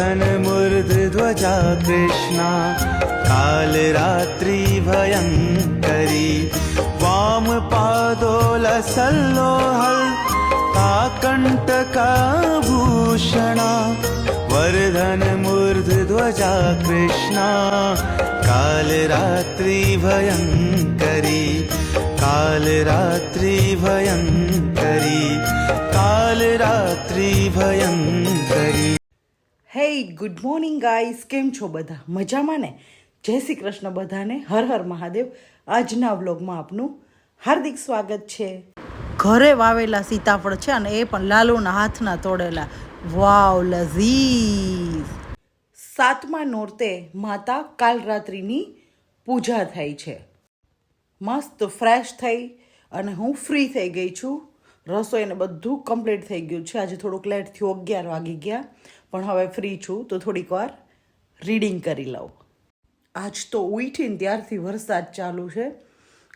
मूर्ध्वजा कृष्णा कालरात्रिभयङ्करी वामपादोलसल्लोहल् काकण्टकाभूषणा वर्धनमूर्ध्वजा कृष्णा कालरात्रिभयङ्करी कालरात्रिभयङ्करी कालरात्रिभयङ्करी હે good morning guys કેમ છો બધા? મજામાં ને? જય શ્રી કૃષ્ણ બધાને. હર હર મહાદેવ. આજના વ્લોગમાં આપનું હાર્દિક સ્વાગત છે. ઘરે વાવેલા સીતાફળ છે અને એ પણ લાલુના હાથના તોડેલા. વાવ, લઝીઝ. સાતમા નોરતે માતા કાલરાત્રિની પૂજા થાય છે. મસ્ત ફ્રેશ થઈ અને હું ફ્રી થઈ ગઈ છું. રસોઈને બધું કમ્પ્લીટ થઈ ગયું છે. આજે થોડુંક લેટ થયું, અગિયાર વાગી ગયા. પણ હવે ફ્રી છું, તો થોડીક વાર રીડિંગ કરી લઉં. આજ તો ઉઠીને ત્યારથી વરસાદ ચાલુ છે.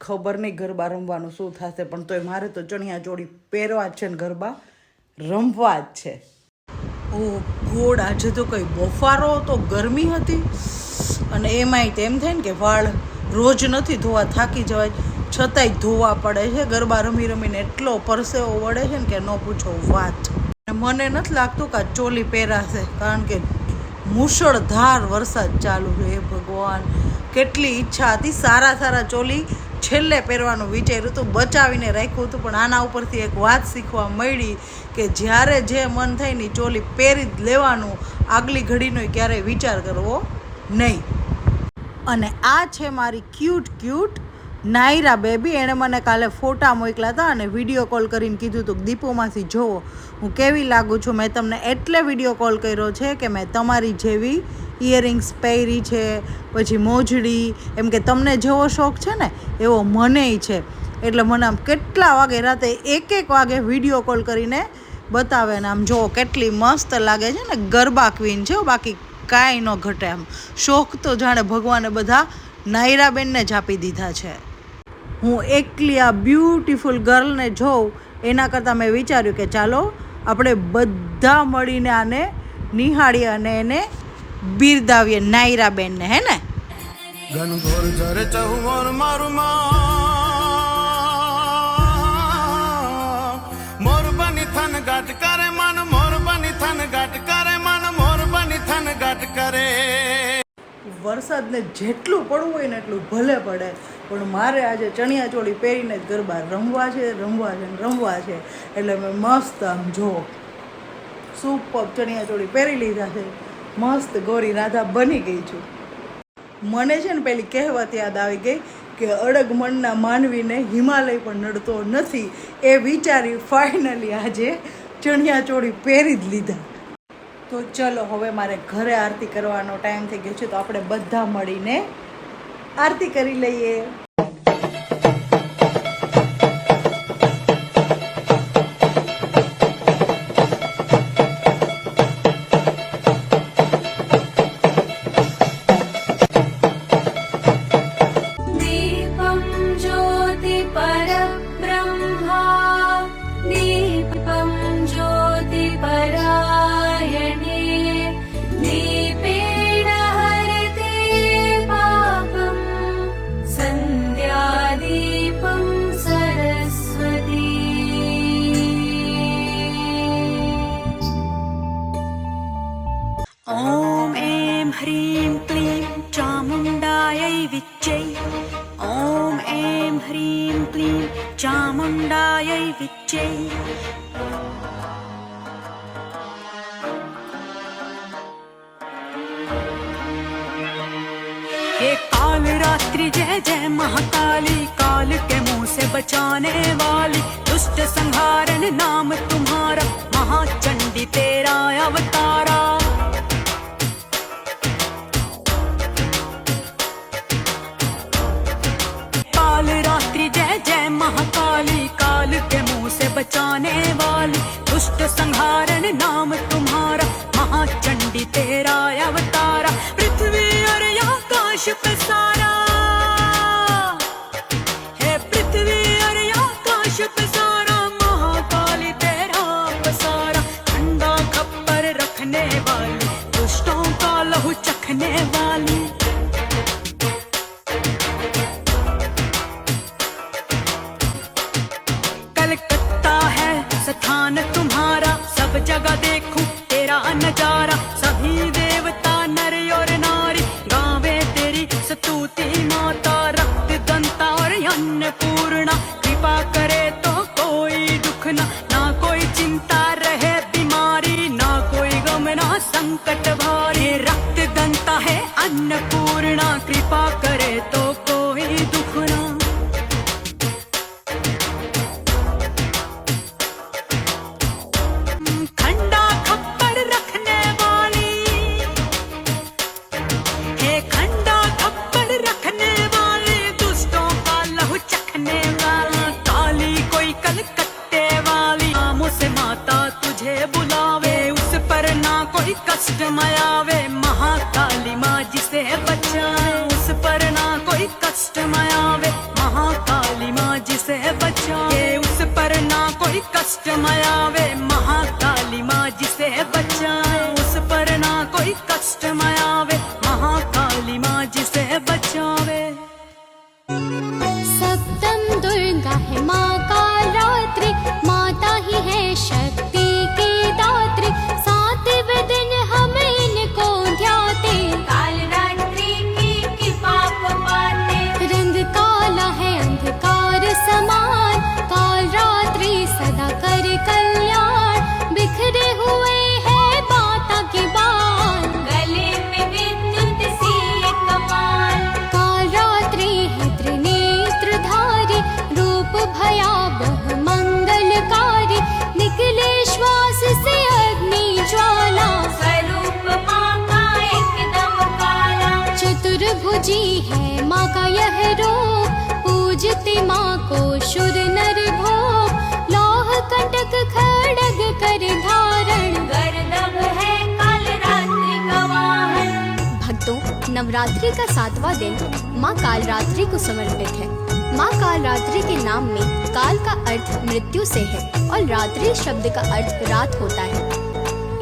ખબર નહીં ગરબા રમવાનું શું થશે, પણ તોય મારે તો ચણિયા ચોળી પહેરવા જ છે ને ગરબા રમવા જ છે. ઓ ગોડ, આજે તો કંઈ બફારો તો ગરમી હતી. અને એમાંય તેમ થાય ને કે વાળ રોજ નથી ધોવા, થાકી જવાય. છતાંય ધોવા પડે છે, ગરબા રમી રમીને એટલો પરસેવો વળે છે ને કે ન પૂછો વાત. મને નથી લાગતું કે આ ચોલી પહેરાશે કારણ કે મુશળધાર વરસાદ ચાલુ છે. હે ભગવાન, કેટલી ઈચ્છા હતી સારા સારા ચોલી છેલ્લે પહેરવાનું. વિચાર્યું હતું બચાવીને રાખ્યું હતું, પણ આના ઉપરથી એક વાત શીખવા મળી કે જ્યારે જે મન થાય ને ચોલી પહેરી જ લેવાનું. આગલી ઘડીનો ક્યારેય વિચાર કરવો નહીં. અને આ છે મારી ક્યુટ ક્યુટ નાયરા બેબી, એણે મને કાલે ફોટા મોકલ્યા હતા અને વીડિયો કોલ કરીને કીધું હતું દીપોમાંથી જુઓ, હું કેવી લાગું છું? મેં તમને એટલે વીડિયો કોલ કર્યો છે કે મેં તમારી જેવી ઇયરિંગ્સ પહેરી છે, પછી મોજડી, એમ કે તમને જેવો શોખ છે ને, એવો મનેય છે. એટલે મને આમ કેટલા વાગે રાતે એક એક વાગે વીડિયો કોલ કરીને બતાવે ને આમ, જુઓ, કેટલી મસ્ત લાગે છે ને, ગરબા ક્વીન છે બાકી કાંઈ ન ઘટે આમ. શોખ તો જાણે ભગવાને બધા નાયરાબેનને જ આપી દીધા છે. હું એકલી આ બ્યુટીફુલ ગર્લને જોઉં, એના કરતાં મેં વિચાર્યું કે ચાલો, આપણે બધા મળીને આને નિહાળીએ અને એને બિરદાવીએ નાયરાબેનને, હે ને? મોર બની થન ગાટ કરે વરસાદને જેટલું પડવું હોય ને એટલું ભલે પડે. પણ મારે આજે ચણિયા ચોળી પહેરીને જ ગરબા રમવા છે રમવા છે ને રમવા છે. એટલે મેં મસ્ત આમ જો સુપર ચણિયા ચોળી પહેરી લીધા છે. મસ્ત ગોરી રાધા બની ગઈ છું. મને છે ને પેલી કહેવત યાદ આવી ગઈ કે અડગ મનના માનવીને હિમાલય પણ નડતો નથી. એ વિચારી ફાઇનલી આજે ચણિયા ચોળી પહેરી જ લીધા. તો ચલો હવે મારે ઘરે આરતી કરવાનો ટાઈમ થઈ ગયો છે, તો આપણે બધા મળીને આરતી કરી લઈએ. ॐ ऐं ह्रीं क्लीं चामुण्डायै विच्चै। ॐ ऐं ह्रीं क्लीं चामुण्डायै विच्चै। काल रात्रि जय जय महाकाली, काल के मुँह से बचाने वाली, दुष्ट संहारण नाम तुम्हारा, महाचंडी तेरा अवतारा। बचाने वाली दुष्ट संहारण नाम तुम्हारा महाचंडी तेरा अवतारा पृथ्वी और आकाश पे सारा તારી માતા રક્ત દંતા અન્નપૂર્ણા કૃપા कोई कष्ट मयावे महाकाली माँ जिसे बचाए उस पर ना कोई कष्ट मयावे महाकाली माँ जिसे बचाए उस पर ना कोई कष्ट मयावे महाकाली का यह पूजते माँ को शुर नर भोग लौह कंटक खड़ग कर धारण। गर्दभ है काल रात्रि का वाहन। भक्तों नवरात्रि का सातवां दिन माँ कालरात्रि को समर्पित है। माँ कालरात्रि के नाम में काल का अर्थ मृत्यु से है और रात्रि शब्द का अर्थ रात होता है।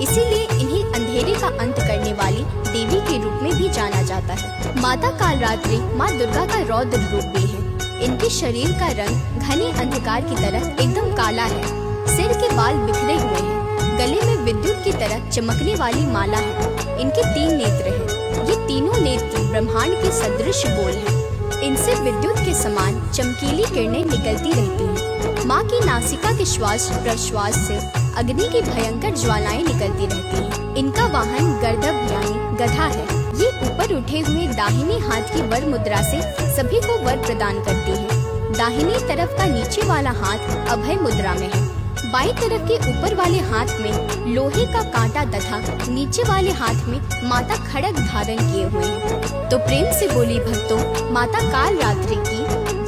इसीलिए इन्हें अंधेरे का अंत करने वाली देवी के रूप में भी जाना जाता है। माता कालरात्रि माँ दुर्गा का रौद्र रूप भी है। इनके शरीर का रंग घने अंधकार की तरह एकदम काला है। सिर के बाल बिखरे हुए हैं। गले में विद्युत की तरह चमकने वाली माला है। इनके तीन नेत्र हैं। ये तीनों नेत्र ब्रह्मांड के सदृश गोल हैं। इनसे विद्युत के समान चमकीली किरणें निकलती रहती हैं। माँ की नासिका के श्वास प्रश्वास से अग्नि की भयंकर ज्वालाएँ निकलती रहती हैं। इनका वाहन गर्दभ यानी गधा है। ये ऊपर उठे हुए दाहिने हाथ की वर मुद्रा से सभी को वर प्रदान करती है। दाहिनी तरफ़ का नीचे वाला हाथ अभय मुद्रा में है। बाई तरफ़ के ऊपर वाले हाथ में लोहे का कांटा तथा नीचे वाले हाथ में माता खड़ग धारण किए हुए हैं। तो प्रेम से बोली, भक्तों, माता काल रात्रि की,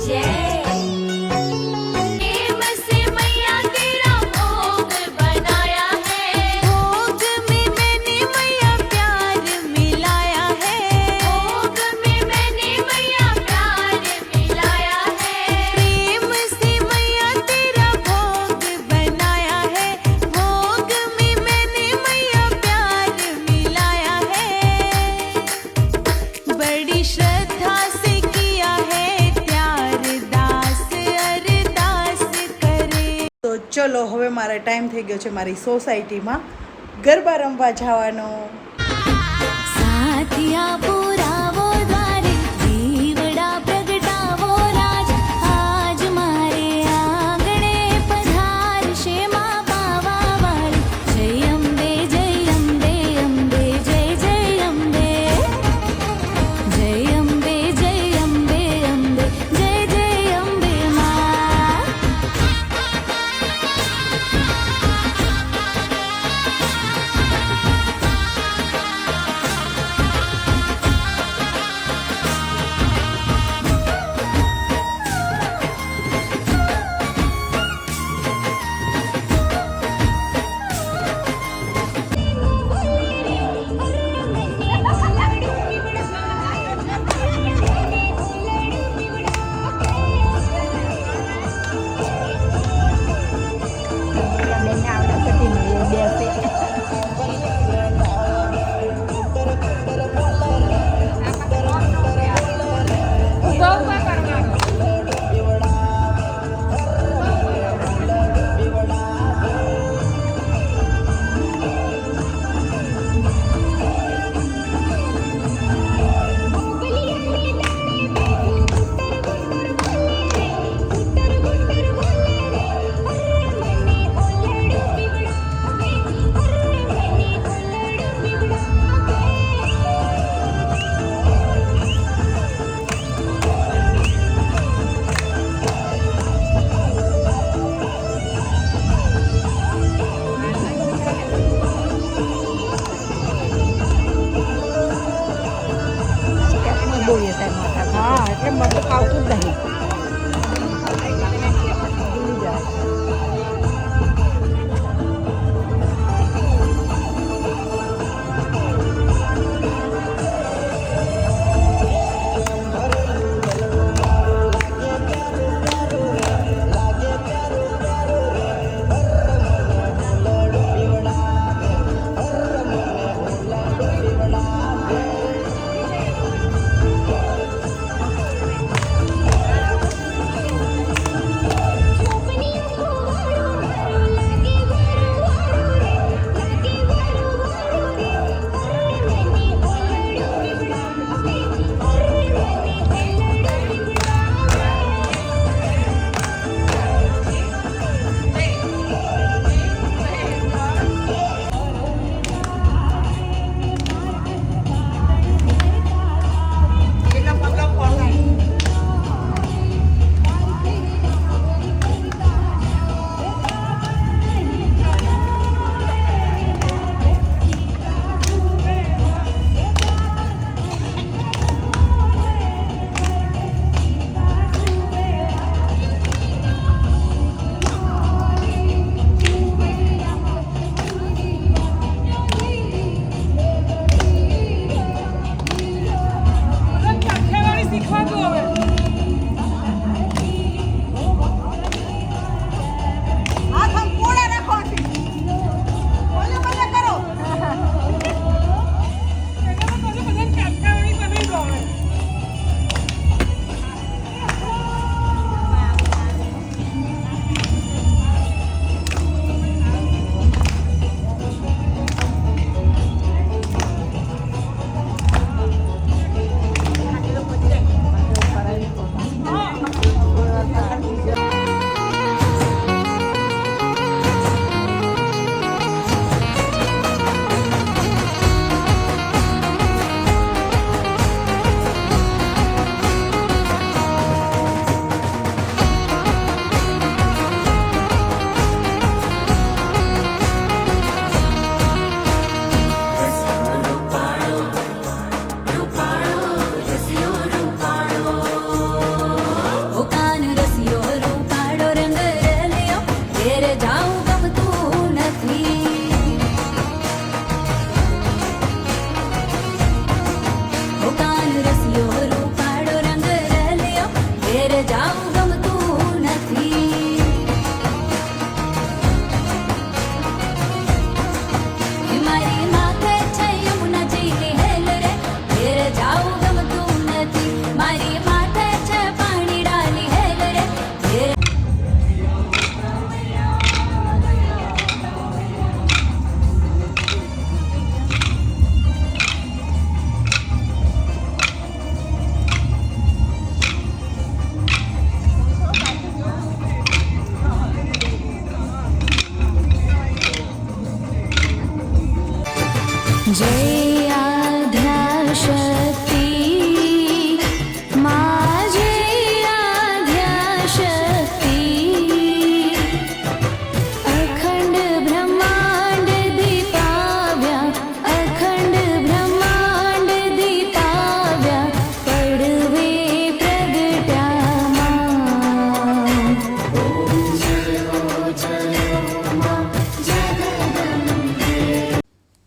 जय મારે ટાઈમ થઈ ગયો છે મારી સોસાયટીમાં ગરબા રમવા જવાનો. સાથિયા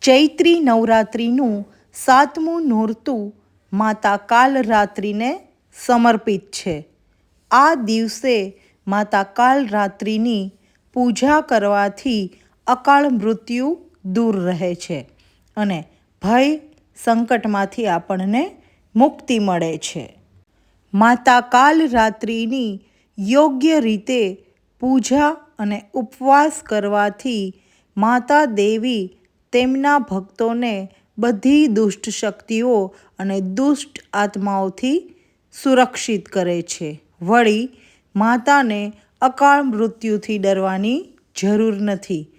ચૈત્રી નવરાત્રિનું સાતમું નોરતું માતા કાલરાત્રિને સમર્પિત છે. આ દિવસે માતા કાલરાત્રિની પૂજા કરવાથી અકાળ મૃત્યુ દૂર રહે છે અને ભય સંકટમાંથી આપણને મુક્તિ મળે છે. માતા કાલરાત્રિની યોગ્ય રીતે પૂજા અને ઉપવાસ કરવાથી માતા દેવી તેમના ભક્તોને બધી દુષ્ટ શક્તિઓ અને દુષ્ટ આત્માઓથી સુરક્ષિત કરે છે. વળી, માતાને અકાળ મૃત્યુથી ડરવાની જરૂર નથી.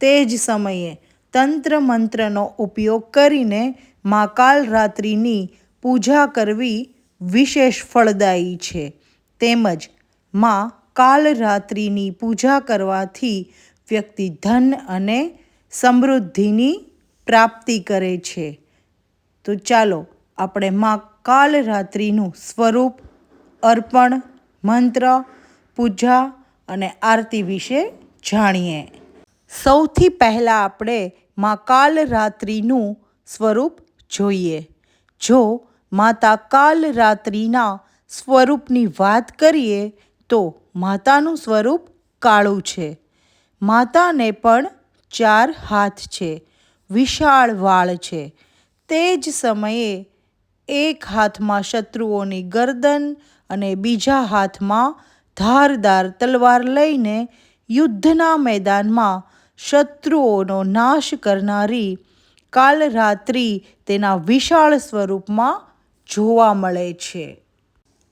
તે જ સમયે તંત્ર મંત્રનો ઉપયોગ કરીને મા કાલરાત્રિની પૂજા કરવી વિશેષ ફળદાયી છે. તેમજ, મા કાલરાત્રિની પૂજા કરવાથી વ્યક્તિ ધન અને સમૃદ્ધિની પ્રાપ્તિ કરે છે. તો ચાલો આપણે મા કાલરાત્રિનું સ્વરૂપ, અર્પણ, મંત્ર, પૂજા અને આરતી વિશે જાણીએ. સૌથી પહેલાં આપણે મા કાલરાત્રિનું સ્વરૂપ જોઈએ. જો માતા કાલરાત્રિના સ્વરૂપની વાત કરીએ, તો માતાનું સ્વરૂપ કાળું છે. માતાને પણ ચાર હાથ છે, વિશાળ વાળ છે. તે જ સમયે એક હાથમાં શત્રુઓની ગરદન અને બીજા હાથમાં ધારદાર તલવાર લઈને યુદ્ધના મેદાનમાં શત્રુઓનો નાશ કરનારી કાલ રાત્રિ તેના વિશાળ સ્વરૂપમાં જોવા મળે છે.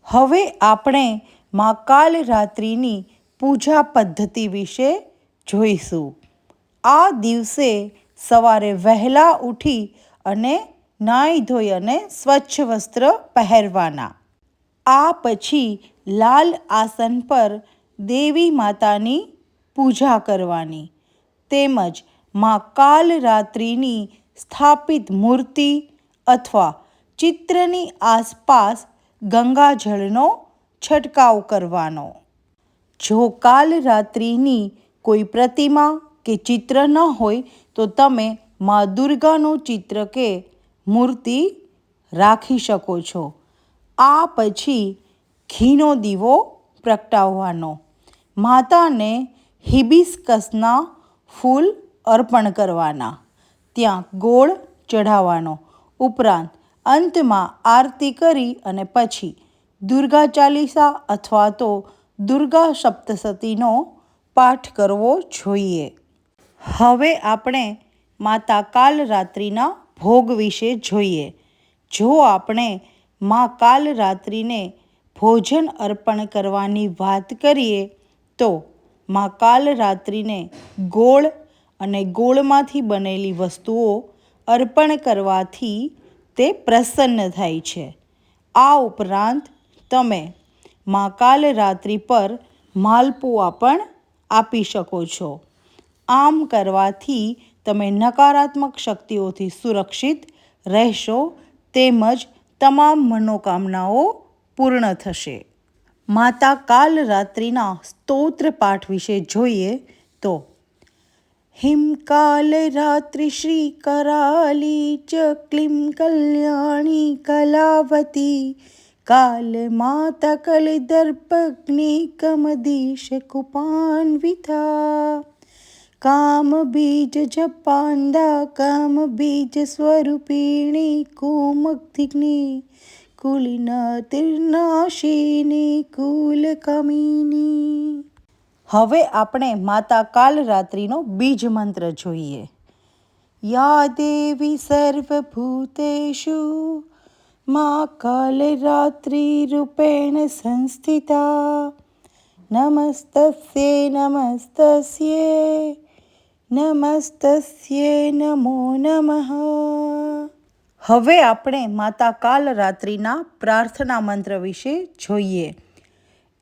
હવે આપણે મા કાલરાત્રિની પૂજા પદ્ધતિ વિશે જોઈશું. આ દિવસે સવારે વહેલા ઉઠી અને નાહી ધોઈ અને સ્વચ્છ વસ્ત્ર પહેરવાના. આ પછી લાલ આસન પર દેવી માતાની પૂજા કરવાની. તેમજ મા કાલરાત્રિની સ્થાપિત મૂર્તિ અથવા ચિત્રની આસપાસ ગંગાજળનો છંટકાવ કરવાનો. જો કાલરાત્રિની કોઈ પ્રતિમા કે ચિત્ર ન હોય તો તમે મા દુર્ગાનું ચિત્ર કે મૂર્તિ રાખી શકો છો. આ પછી ઘીનો દીવો પ્રગટાવવાનો. માતાને હિબિસ્કસના ફૂલ અર્પણ કરવાના. ત્યાં ગોળ ચઢાવવાનો. ઉપરાંત અંતમાં આરતી કરી અને પછી દુર્ગા ચાલીસા અથવા તો દુર્ગા સપ્તસતીનો પાઠ કરવો જોઈએ. હવે આપણે માતા કાલરાત્રિના ભોગ વિશે જોઈએ. જો આપણે મા કાલરાત્રિને ભોજન અર્પણ કરવાની વાત કરીએ, તો મા કાલરાત્રિને ગોળ અને ગોળમાંથી બનેલી વસ્તુઓ અર્પણ કરવાથી તે પ્રસન્ન થાય છે. આ ઉપરાંત તમે મા કાલરાત્રિ પર માલપુઆ પણ આપી શકો છો. આમ કરવાથી તમે નકારાત્મક શક્તિઓથી સુરક્ષિત રહેશો, તેમજ તમામ મનોકામનાઓ પૂર્ણ થશે. માતા કાલરાત્રિના સ્તોત્ર પાઠ વિશે જોઈએ તો હિમકાલ કાલરાત્રિ શ્રી કરાલી ચ ક્લિમ કલ્યાણી કલાવતી, કાલ માતા કલદર્પગ્નિ કમદીશ કુપાન્વિતા. કામ બીજ જપાંદા કામ બીજ સ્વરૂપિણી કુમુક્તિગ્નિ કુલિના તિર્નાશિની કુલ કમિની હવે આપણે માતા કાલરાત્રિનો બીજ મંત્ર જોઈએ. યા દેવી સર્વભૂતેષુ મા કાલરાત્રિરૂપેણ સંસ્થિતા, નમસ્તસ્યે નમસ્તસ્યે નમસ્તસ્યે નમો નમઃ હવે આપણે માતા કાલરાત્રિના પ્રાર્થના મંત્ર વિશે જોઈએ.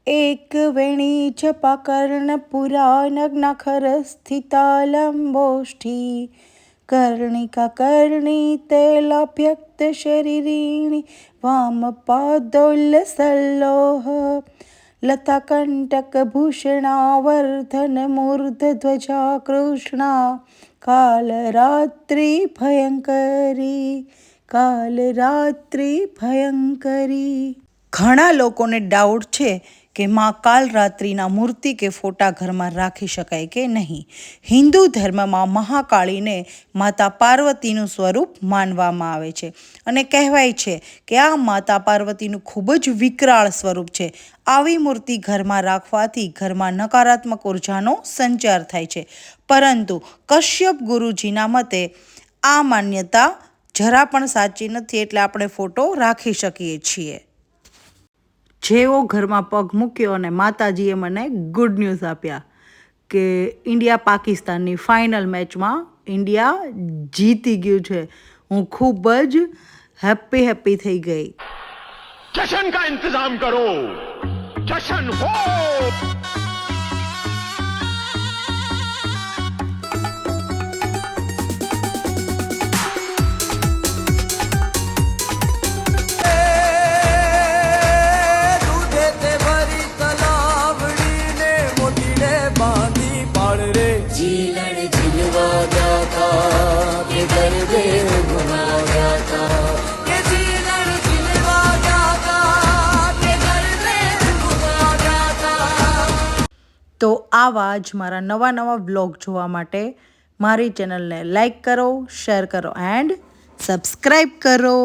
એક વેણી જપાકર્ણ પુરાનગ્નખર સ્થિતા લંબોષ્ઠી કર્ણિકા કર્ણી તૈલાભ્યક્ત શરીરીણી. વામપાદોલ્લસલ્લોહ લતાકંટકભૂષણાવર્ધન મૂર્ધધ્વજા કૃષ્ણા કાલરાત્રિ કાલરાત્રિ ભયંકરી ઘણા લોકોને ડાઉટ છે કે માં કાલરાત્રિના મૂર્તિ કે ફોટા ઘરમાં રાખી શકાય કે નહીં? હિન્દુ ધર્મમાં મહાકાળીને માતા પાર્વતીનું સ્વરૂપ માનવામાં આવે છે. અને કહેવાય છે કે આ માતા પાર્વતીનું ખૂબ જ વિકરાળ સ્વરૂપ છે. આવી મૂર્તિ ઘરમાં રાખવાથી ઘરમાં નકારાત્મક ઉર્જાનો સંચાર થાય છે. પરંતુ કશ્યપ ગુરુજીના મતે આ માન્યતા જરા પણ સાચી નથી એટલે આપણે ફોટો રાખી શકીએ છીએ. જેવો ઘરમાં પગ મૂક્યો અને માતાજીએ મને ગુડ ન્યૂઝ આપ્યા કે ઇન્ડિયા પાકિસ્તાનની ફાઇનલ મેચમાં ઇન્ડિયા જીતી ગયું છે. હું ખૂબ જ હેપી હેપી થઈ ગઈ. જશન કા ઇંતજામ કરો. જશન હો! આવા જ મારા નવા નવા બ્લોગ જોવા માટે મારી ચેનલને લાઈક કરો, શેર કરો, એન્ડ સબસ્ક્રાઈબ કરો.